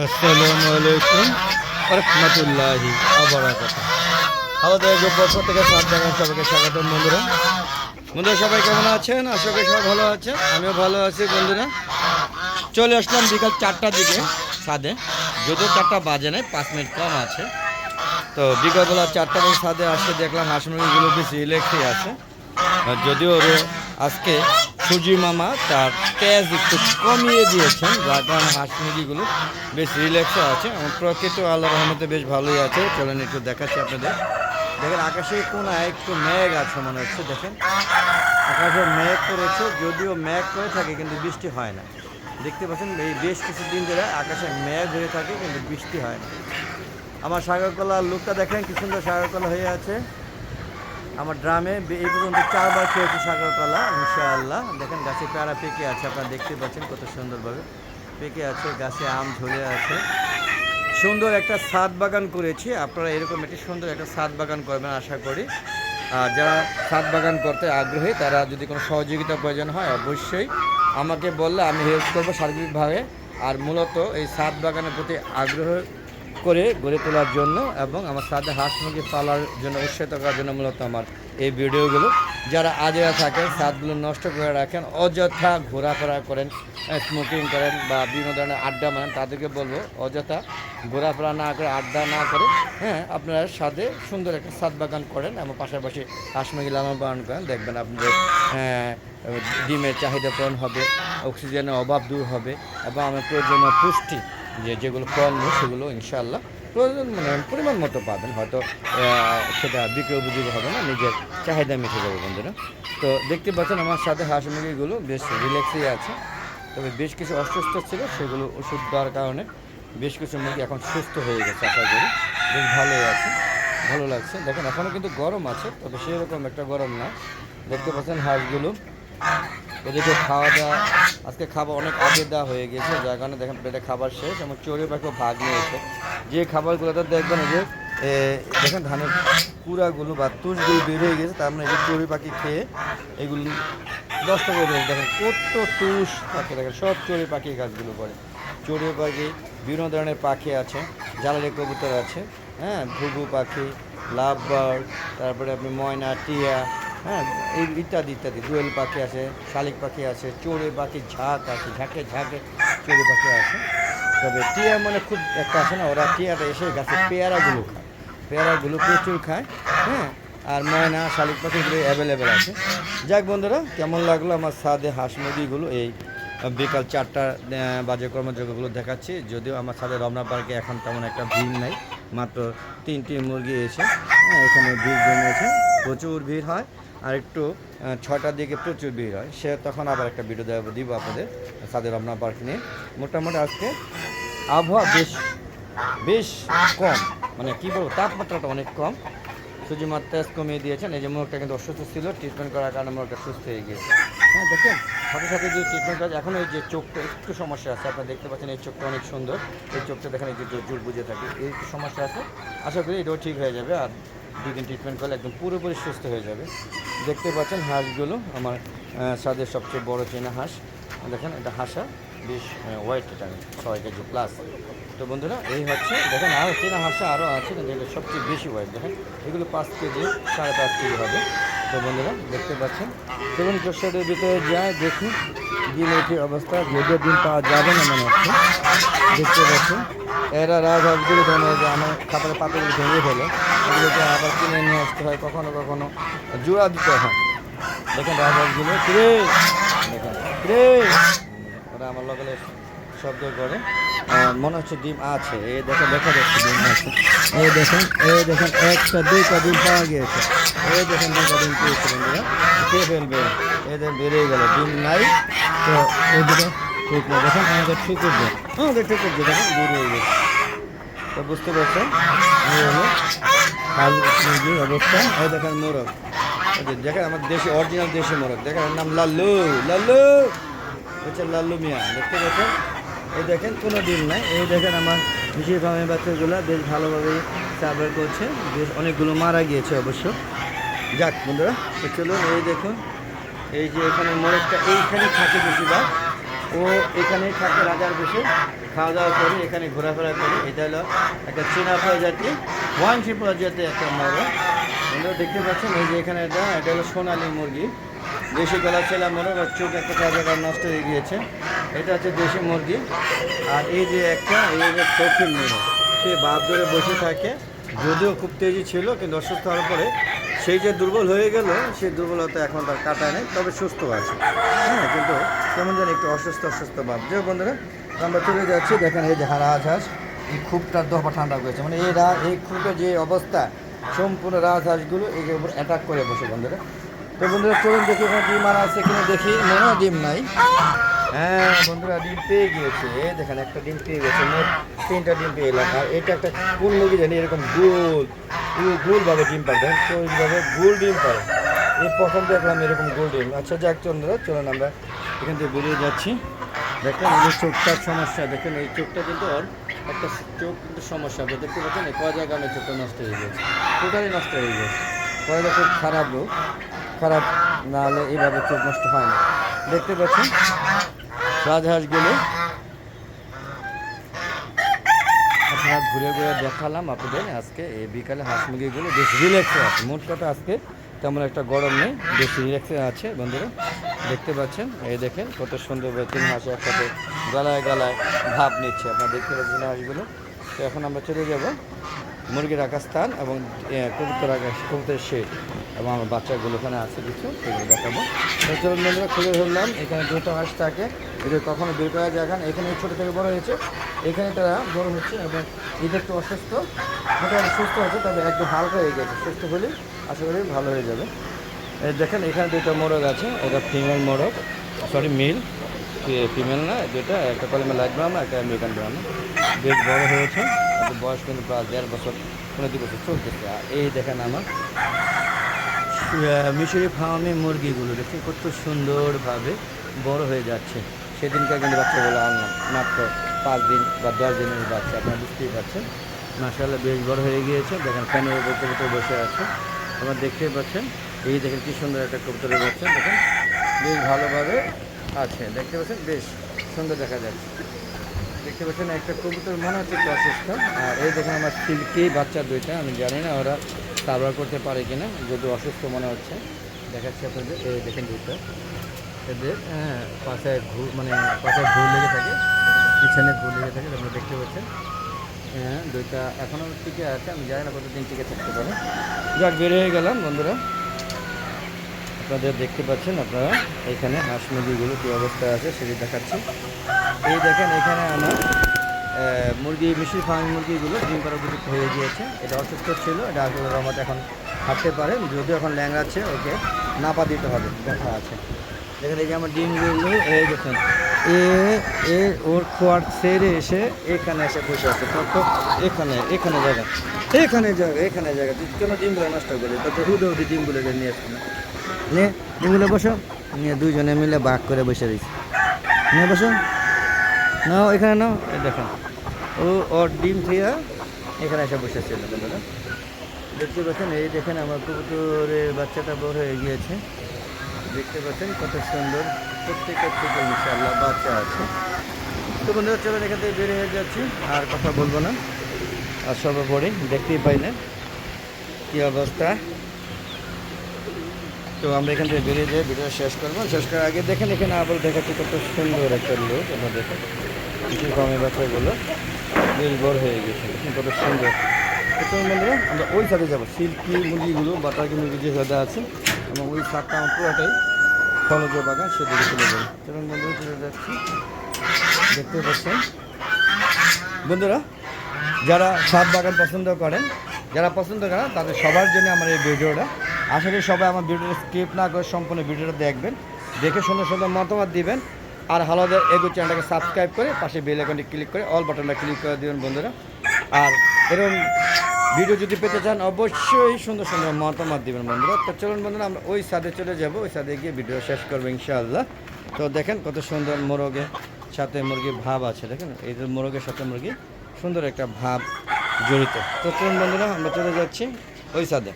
আসসালামু আলাইকুম রহমতুল্লাহি আবরাকাত পক্ষ থেকে সাত জানান সবাইকে স্বাগতম বন্ধুরা। বন্ধুরা, সবাই কেমন আছেন? আশা করি সবাই ভালো আছেন। আমিও ভালো আছি বন্ধুরা। চলে আসলাম বিকাল চারটার দিকে ছাদে। যদিও চারটা বাজে নাই, পাঁচ মিনিট কম আছে। তো বিকালবেলা চারটা বাজে ছাদে আসে, দেখলাম হাঁস মুরগিগুলো বেশি ইলেকট্রিক আছে। যদিও আজকে সুজি মামা তার তেজ একটু কমিয়ে দিয়েছেন যার কারণে হাঁস মুরগিগুলো বেশ রিল্যাক্সে আছে। আমার প্রকৃত আল্লাহ রহমতে বেশ ভালোই আছে। চলেন একটু দেখাচ্ছি আপনাদের। দেখেন আকাশে কোনায় একটু মেঘ আছে মনে হচ্ছে, দেখেন। আকাশে মেঘ করেছে, যদিও মেঘ করে থাকে, কিন্তু বৃষ্টি হয় না। দেখতে পাচ্ছেন, এই বেশ কিছুদিন ধরে আকাশে মেঘ হয়ে থাকে, কিন্তু বৃষ্টি হয় না। আমার সাগরকলার লুকটা দেখেন, কি সুন্দর সাগরকলা হয়ে আছে। আমার ড্রামে এই পর্যন্ত চারবার খেয়েছি সাগরকলা ইনশাআল্লাহ। দেখেন গাছে পেয়ারা পেকে আছে, আপনারা দেখতে পাচ্ছেন কত সুন্দরভাবে পেকে আছে, গাছে আম ঝরে আছে। সুন্দর একটা ছাদ বাগান করেছি, আপনারা এরকম একটি সুন্দর একটা ছাদ বাগান করবেন আশা করি। আর যারা ছাদ বাগান করতে আগ্রহী, তারা যদি কোনো সহযোগিতা প্রয়োজন হয়, অবশ্যই আমাকে বললে আমি হেল্প করব সার্বিকভাবে। আর মূলত এই ছাদ বাগানের প্রতি আগ্রহ করে গড়ে তোলার জন্য এবং আমার সাথে হাঁস মুরগি পালার জন্য উৎসাহিত করার জন্য মূলত আমার এই ভিডিওগুলো। যারা আজেরা থাকেন ছাদগুলো নষ্ট করে রাখেন অযথা ঘোরাফেরা করেন স্মোকিং করেন বা বিভিন্ন ধরনের আড্ডা মারেন তাদেরকে বলব অযথা ঘোরাফেরা না করে আড্ডা না করে হ্যাঁ আপনারা সাথে সুন্দর একটা ছাদ বাগান করেন এবং পাশাপাশি হাঁস মুরগি লালন পালন করেন। দেখবেন আপনাদের হ্যাঁ, ডিমের চাহিদা পূরণ হবে অক্সিজেনের অভাব দূর হবে এবং আমার প্রয়োজনীয় পুষ্টি যে যেগুলো ফলমূল সেগুলো ইনশাল্লাহ প্রয়োজন মানে পরিমাণ মতো পাবেন। হয়তো সেটা বিক্রয় উপযোগী হবে না, নিজের চাহিদা মিটে যাবে বন্ধুরা। তো দেখতে পাচ্ছেন আমার সাথে হাঁস মুরগিগুলো বেশ রিল্যাক্সই আছে, তবে বেশ কিছু অসুস্থ ছিল, সেগুলো ওষুধ দেওয়ার কারণে বেশ কিছু মুরগি এখন সুস্থ হয়ে গেছে, আশা করি। বেশ ভালোই আছে, ভালো লাগছে। দেখেন এখনও কিন্তু গরম আছে, তবে সেরকম একটা গরম না দেখতে পাচ্ছেন হাঁসগুলো ওদেরকে খাওয়া দাওয়া আজকে খাবার অনেক আগে দেওয়া হয়ে গেছে, যার কারণে দেখেন পেটে খাবার শেষ এবং চড়ুই পাখিও ভাগ নিয়েছে। যে খাবারগুলোতে দেখবেন যে দেখেন ধানের কুড়াগুলো বা তুষগুলো বের হয়ে গেছে, তার মানে এই চড়ুই পাখি খেয়ে এগুলি দশটা করে দিয়েছে দেখেন কত তুষ থাকে দেখেন সব চড়ুই পাখি গাছগুলো করে। চড়ুই পাখি, বিভিন্ন ধরনের পাখি আছে জ্বালারি কবুতর আছে হ্যাঁ ঘুঘু পাখি লাভ বার্ড তারপরে আপনি ময়না, টিয়া হ্যাঁ এই ইত্যাদি ইত্যাদি। দোয়েল পাখি আছে, শালিক পাখি আছে চড়ুই পাখি, ঝাঁক আছে, ঝাঁকে ঝাঁকে চড়ুই পাখি আছে। তবে টিয়া মানে খুব একটা আছে না, ওরা টিয়াটা এসে গাছে পেয়ারাগুলো খায়। পেয়ারাগুলো প্রচুর খায় হ্যাঁ আর ময়না, শালিক পাখিগুলো অ্যাভেলেবেল আছে। যাক বন্ধুরা, কেমন লাগল আমার সাদে হাঁস মুরগিগুলো? এই বিকাল চারটা বাজে কর্মযোগ্যগুলো দেখাচ্ছি। যদিও আমার সাথে রমনা পার্কে এখন তেমন একটা ভিড় নাই, মাত্র তিনটি মুরগি এসে হ্যাঁ এখানে ভিড় জমেছে প্রচুর ভিড় হয়। আর একটু ছটার দিকে প্রচুর ভিড় হয়। সে তখন আবার একটা ভিডিও দেবো, দিব আপনাদের, সাদে রমনা পার্ক নিয়ে। মোটামুটি আজকে আবহাওয়া বেশ বেশ কম। মানে কী বলব, তাপমাত্রাটা অনেক কম। সুজিমার তেজ কমিয়ে দিয়েছেন। এই যে মুখটা কিন্তু অসুস্থ ছিল ট্রিটমেন্ট করার কারণে মুখটা সুস্থ হয়ে গিয়েছে। হ্যাঁ দেখেন, সাথে সাথে যে ট্রিটমেন্ট করা এখন এই যে চোখটা একটু সমস্যা আছে, আপনারা দেখতে পাচ্ছেন এই চোখটা অনেক সুন্দর। এই চোখটা দেখেন এই যে জোর বুঝে থাকে। এই একটু সমস্যা আছে। আশা করি এটাও ঠিক হয়ে যাবে। আর দুই দিন ট্রিটমেন্ট করলে একদম পুরোপুরি সুস্থ হয়ে যাবে। দেখতে পাচ্ছেন হাঁসগুলো, আমার সাদের সবচেয়ে বড় চেনা হাঁস। দেখেন, এটা হাঁসা, বেশ হোয়াইট এটা, ছয় কেজি প্লাস তো বন্ধুরা, এই হচ্ছে, দেখেন আরও চেনা হাঁসা আরও আছে এটা সবচেয়ে বেশি হোয়াইট দেখেন। এগুলো পাঁচ কেজি, সাড়ে পাঁচ কেজি হবে। তো বন্ধুরা, দেখতে পাচ্ছেন। চলুন চোষের ভিতরে যায় দেখি ডিমের কি অবস্থা, যদিও দিন পাওয়া যাবে না মনে হচ্ছে। দেখতে পাচ্ছেন, এরা রাজহাঁসগুলো ধরে যে আমার খাবারের পাতাগুলো ভেঙে ফেলে, এগুলোকে আবার কিনে নিয়ে আসতে হয়, কখনো কখনো জোড়া দিতে হয়। দেখেন রাজহাঁসগুলো, কিরে? দেখেন, কিরে? ওরা আমার লগলে শব্দ করে। মনে হচ্ছে ডিম আছে। এই দেখে, দেখা যাচ্ছে ডিম আছে। এই দেখেন এই দেখেন, একটা, দুইটা ডিম পাওয়া গিয়েছে। এই দেখেন, দুইটা ডিম পেয়েছে বন্ধুরা। কে ফেলবে? এদের বেরিয়ে গেল, ডিম নাই। তো ওইদিকে ঠিক না। দেখেন, আমাদের ঠুকুর দেয় আমাদের ঠুকুর দিয়ে দেখেন বেরিয়ে গেছে। তো বুঝতে পারছেন? এই হলো মুরগির অবস্থা। এই দেখেন, মোরগ। এই দেখেন, আমার দেশি, অরিজিনাল দেশি মোরগ। দেখেন নাম লাল্লু। লাল্লু! হচ্ছে লাল্লু মিয়া। দেখতে পাচ্ছেন? এই দেখেন, কোনো ডিম নাই। এই দেখেন আমার মিশির ফার্মের বাচ্চাগুলো বেশ ভালোভাবেই সার্ভার করছে। বেশ অনেকগুলো মারা গিয়েছে অবশ্য। যাক, বন্ধুরা, তো চলুন, এই দেখুন, এই যে এখানে মোরগটা এইখানে থাকে বেশিরভাগ। ও এখানেই থাকে রাজার বসে। খাওয়া দাওয়া করে, এখানে ঘোরাফেরা করে। এটা হলো একটা চীনা প্রজাতি ওয়ানশি প্রজাতি একটা মরো। আপনারা দেখতে পাচ্ছেন, এই যে এখানে এটা এটা হলো সোনালি মুরগি। দেশি গলা ছেলা মোরগ চোখ একটা জায়গা নষ্ট হয়ে গিয়েছে। এটা হচ্ছে দেশি মুরগি। আর এই যে একটা, এই যে শৌখিন মোরগ সে বাপ ধরে বসে থাকে। যদিও খুব তেজি ছিল, কিন্তু অসুস্থ হওয়ার পরে সেই যে দুর্বল হয়ে গেল, সেই দুর্বলতা এখন তার কাটায় নেই, তবে সুস্থ আছে। হ্যাঁ কিন্তু কেমন জানি একটু অসুস্থ অসুস্থ ভাব যে বন্ধুরা, আমরা চলে যাচ্ছি, দেখেন এই যে রাজহাঁস এই খুবটার দফা ঠান্ডা করেছে। মানে এই রা, এই খুবের যে অবস্থা, সম্পূর্ণ রাজহাঁসগুলো এই যে উপর অ্যাটাক করে বসে, বন্ধুরা। তো বন্ধুরা, চলুন দেখি ওখানে ডিম আর আছে কিনা, দেখি। মনে ডিম নাই। হ্যাঁ বন্ধুরা, ডিম পেয়ে গিয়েছে। দেখেন, একটা ডিম পেয়ে গেছে মোট তিনটা ডিম পেয়ে এলাম। আর এটা একটা কোন মুরগি জানি, এরকম গোল গোলভাবে ডিম পারে দেখেন, তো এইভাবে গোল ডিম পারে এই প্রথম দেখলাম এরকম গোল ডিম। আচ্ছা যাক, চলুন চলুন আমরা এখান থেকে বেরিয়ে যাচ্ছি। দেখেন, এই চোখটার সমস্যা। দেখেন, এই চোখটা কিন্তু ওর একটা চোখ কিন্তু সমস্যা। আপনি দেখতে পাচ্ছেন কয় জায়গায় চোখটা নষ্ট হয়ে গেছে টোটালি নষ্ট হয়ে গেছে কয়টা খুব খারাপ রোগ। খারাপ না হলে এইভাবে চোখ নষ্ট হয় না। দেখতে পাচ্ছেন? রাজহাঁসগুলো আপনারা ঘুরে ঘুরে দেখালাম আপনাদের আজকে। এই বিকালে হাঁস মুরগিগুলো বেশ রিল্যাক্সে আছে। মোট কথা আজকে তেমন একটা গরম নেই, বেশ রিল্যাক্সে আছে বন্ধুরা। দেখতে পাচ্ছেন? এই দেখেন কত সুন্দর তিন হাঁস একসাথে গলায় গলায় ভাব নিচ্ছে। আপনারা দেখতে পাচ্ছেন হাঁসগুলো তো এখন আমরা চলে যাব মুরগির রাখার স্থান এবং কবুতর রাখার কবুতরের শেড এবং আমার বাচ্চাগুলো ওখানে আছে কিছু, সেগুলো দেখাবো। তো খুলে ধরলাম। এখানে দুটো হাঁস থাকে। এদের কখনো বের করা যায় এখানে ছোটো থেকে বড় হয়েছে। এখানে তারা বড় হচ্ছে এবং এদের একটু অসুস্থ। মোটামুটি সুস্থ হচ্ছে তবে একদম হালকা হয়ে গেছে। সুস্থ হলে আশা করি ভালো হয়ে যাবে। দেখেন, এখানে দুটো মোরগ আছে। এটা ফিমেল মোরগ। সরি, মিল। ফিমেল না দুটা একটা কলমে লাইট ব্রাউন, একটা আমেরিকান ব্রাউন। বেশ বড় হয়েছে। বয়স কিন্তু প্রায় দেড় বছর কোনো দু বছর চলতেছে। এই দেখেন আমার মিশরি ফার্মে মুরগিগুলো দেখে কত সুন্দরভাবে বড় হয়ে যাচ্ছে। সেদিনকার কিন্তু বাচ্চাগুলো আনলাম মাত্র পাঁচ দিন বা দশ দিনের বাচ্চা, আপনারা বুঝতেই পারছেন। মাসাল্লাহ বেশ বড় হয়ে গিয়েছে। দেখেন ফ্যানের উপর কবুতর বসে আছে। আপনারা দেখতেই পাচ্ছেন, এই দেখেন কি সুন্দর একটা কবুতরের বাচ্চা। দেখেন, বেশ ভালোভাবে আছে। দেখতে পাচ্ছেন, বেশ সুন্দর দেখা যাচ্ছে। দেখতে পাচ্ছেন, একটা কবুতর, মনে হচ্ছে আর এই দেখেন আমার সিল্কি বাচ্চা দুইটা, আমি জানি না ওরা সার্ভার করতে পারে কিনা, যদি অসুস্থ মনে হচ্ছে, দেখাচ্ছি আপনাদের দেখেন দুইটা। এদের হ্যাঁ পাশে ঘু মানে পাশে ঘুর লেগে থাকে, পিছনে ঘুর লেগে থাকে আপনারা দেখতে পাচ্ছেন। হ্যাঁ দুইটা এখনও টিকে আছে, আমি জানি না কতদিন টিকে থাকতে পারে। যাক বের হয়ে গেলাম, বন্ধুরা। আপনাদের দেখতে পাচ্ছেন আপনারা, এখানে হাঁস মুরগিগুলো কী অবস্থায় আছে সেটি দেখাচ্ছি। এই দেখেন, এখানে আমার মুরগি মিশরি ফার্ম মুরগিগুলো ডিম করা উপযুক্ত হয়ে গিয়েছে। এটা অসুস্থ ছিল, এটা আসলে রহমত এখন হাঁটতে পারে। যদিও এখন ল্যাংড়াচ্ছে, ওকে নাপা দিতে হবে দেখা আছে। দেখেন, এই যে আমার ডিমগুলো, এই দেখেন এ এ, ওর খোয়ার ছেড়ে এসে এখানে এসে বসে আছে। কত এখানে এখানে জায়গা এখানে জায়গা এখানে জায়গা। কেন ডিমগুলো নষ্ট করে তত হুদে হুদি ডিমগুলোকে নিয়ে আসবি না। ডিমগুলো বসো। নিয়ে দুজনে মিলে বাঘ করে বসে দিয়েছি নিয়ে বসো। নাও, এখানে নাও। দেখেন ও ওর ডিম থেকে এখানে এসে বসেছিল। দাদা দেখতে পাচ্ছেন, এই দেখেন আমার কবুতরের বাচ্চাটা বড় হয়ে গিয়েছে। দেখতে পাচ্ছেন কত সুন্দর প্রত্যেকের থেকে ইনশাআল্লাহ বাচ্চা আছে। তো বন্ধুরা চলো এখান থেকে বেরিয়ে হয়ে যাচ্ছি, আর কথা বলব না। আর সর্বোপরি দেখতেই পাই না কী অবস্থা। তো আমরা এখান থেকে বেরিয়ে যাই, ভিডিও শেষ করব। শেষ করার আগে দেখেন এখানে আবার দেখাচ্ছি কত সুন্দর একটা লোক। আমরা কিছু কমে বেশ বড় হয়ে গেছে। কত সুন্দর। চলুন বন্ধুরা আমরা ওই সাথে যাব। সিল্কি মুরগিগুলো বাটাকি মুরগি যে সাথে আছে, এবং ওই সাতটা আমার পুরোটাই ফলজ বাগান, সেদিকে চলে যাব। চলুন বন্ধুরা চলে যাচ্ছি। দেখতে পাচ্ছেন। বন্ধুরা, যারা ছাদ বাগান পছন্দ করেন, যারা পছন্দ করেন, তাদের সবার জন্য আমার এই ভিডিওটা। আসলে সবাই আমার ভিডিওটা স্কিপ না করে সম্পূর্ণ ভিডিওটা দেখবেন। দেখে সুন্দর সুন্দর মতামত দিবেন। আর হালাদের এগো চ্যানেলটাকে সাবস্ক্রাইব করে পাশে বেল আইকনটি ক্লিক করে অল বাটনটা ক্লিক করে দিবেন, বন্ধুরা। আর এরকম ভিডিও যদি পেতে চান, অবশ্যই সুন্দর সুন্দর মতামত দিবেন, বন্ধুরা। তো চলুন, বন্ধুরা, আমরা ওই সাদে চলে যাব। ওই সাদে গিয়ে ভিডিও শেষ করব, ইনশাআল্লাহ। তো দেখেন কত সুন্দর মোরগে সাথে মুরগির ভাব আছে, দেখেন? এই যে মোরগের সাথে মুরগি সুন্দর একটা ভাব জড়িত। তো চলুন, বন্ধুরা, আমরা চলে যাচ্ছি ওই সাদে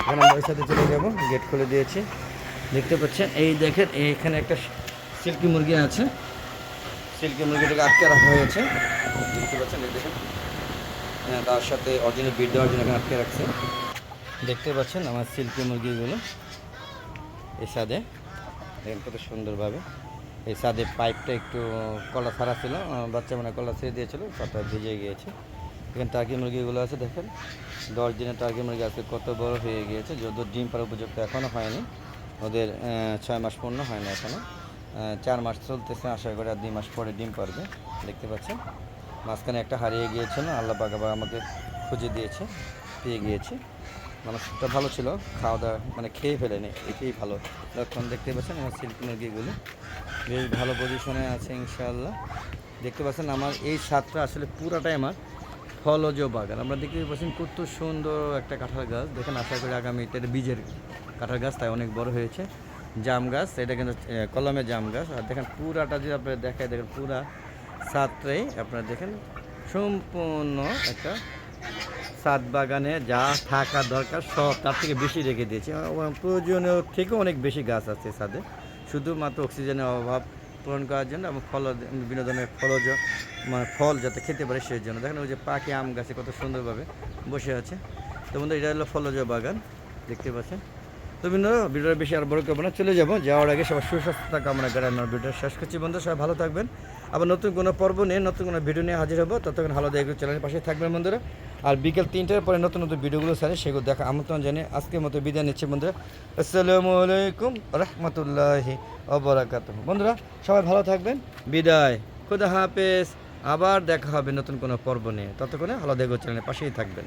এখন আমরা ওই সাথে চলে যাব গেট খুলে দিয়েছি। দেখতে পাচ্ছেন, এই দেখেন, এইখানে একটা সিল্কি মুরগি আছে। সিল্কি মুরগিটাকে আটকে রাখা হয়েছে। দেখতে পাচ্ছেন দেখেন। হ্যাঁ তার সাথে অরিজিনাল বিট দেওয়ার জন্য আটকে রাখছে। দেখতে পাচ্ছেন আমার সিল্কি মুরগিগুলো এই সাদে। দেখেন কত সুন্দরভাবে। এই সাদে পাইপটা একটু কলা ছাড়া ছিল বাচ্চা মানে কলা ছেড়ে দিয়েছিল তারপর ভিজে গিয়েছে। এখানে টার্কি মুরগিগুলো আছে, দেখেন। দশ দিনের টার্কি মুরগি আজকে কত বড় হয়ে গিয়েছে। যদিও ডিম পাড়া উপযুক্ত এখনও হয়নি। ওদের ছয় মাস পূর্ণ হয় না এখনও চার মাস চলতেছে, আশা করি আর দুই মাস পরে ডিম পারবে, দেখতে পাচ্ছেন। মাঝখানে একটা হারিয়ে গিয়েছিল, আল্লাহ পাকা আমাকে খুঁজে দিয়েছে, পেয়ে গিয়েছি। মানুষটা ভালো ছিল খাওয়া দাওয়া মানে খেয়ে ফেলেনি এটাই ভালো লক্ষণ দেখতে পাচ্ছেন আমার সিল্ক মুরগিগুলো। বেশ ভালো পজিশনে আছে ইনশাআল্লাহ। দেখতে পাচ্ছেন আমার এই ছাদটা আসলে পুরাটাই আমার ফলজ বাগান। আমরা দেখতে পাচ্ছেন কত সুন্দর একটা কাঁঠাল গাছ। দেখেন, আশা করি আগামী এটা বীজের কাঁঠাল গাছ, তাই অনেক বড় হয়েছে। জাম গাছ, এটা কিন্তু কলমের জাম গাছ। আর দেখেন পুরাটা যদি আপনারা দেখায় দেখেন পুরা ছাদটাই আপনারা দেখেন সম্পূর্ণ একটা ছাদ বাগানে যা থাকা দরকার, সব তার থেকে বেশি রেখে দিয়েছি। প্রয়োজনীয় থেকেও অনেক বেশি গাছ আছে ছাদে। শুধুমাত্র অক্সিজেনের অভাব পূরণ করার জন্য এবং ফল বিভিন্ন ধরনের ফলজ মানে ফল যাতে খেতে পারে সেই জন্য। দেখেন ওই যে পাখি আম গাছে কত সুন্দরভাবে বসে আছে। তো বন্ধু এটা হলো ফলজ বাগান, দেখতে পাচ্ছেন? তো ভিডিওটা বেশি আর বড় করব না, চলে যাব। যাওয়ার আগে সবার সুস্বাস্থ্য কামনা করে আমার ভিডিও শেষ করছি। বন্ধু সবাই ভালো থাকবেন। আবার নতুন কোনো পর্ব নিয়ে, নতুন কোনো ভিডিও নিয়ে হাজির হব। ততক্ষণ ভালো দেখবে চ্যানেলের পাশে থাকবেন বন্ধুরা। আর বিকেল তিনটার পরে নতুন নতুন ভিডিওগুলো ছাড়ে, সেগুলো দেখা আমন্ত্রণ জানিয়ে আজকের মতো বিদায় নিচ্ছি বন্ধুরা। আসসালামু আলাইকুম রহমতুল্লাহি অবরাকাত বন্ধুরা, সবাই ভালো থাকবেন। বিদায়। খুদা হাফেজ। আবার দেখা হবে নতুন কোনো পর্ব নিয়ে। ততক্ষণে ভালো দেখবে চ্যানেলের পাশেই থাকবেন।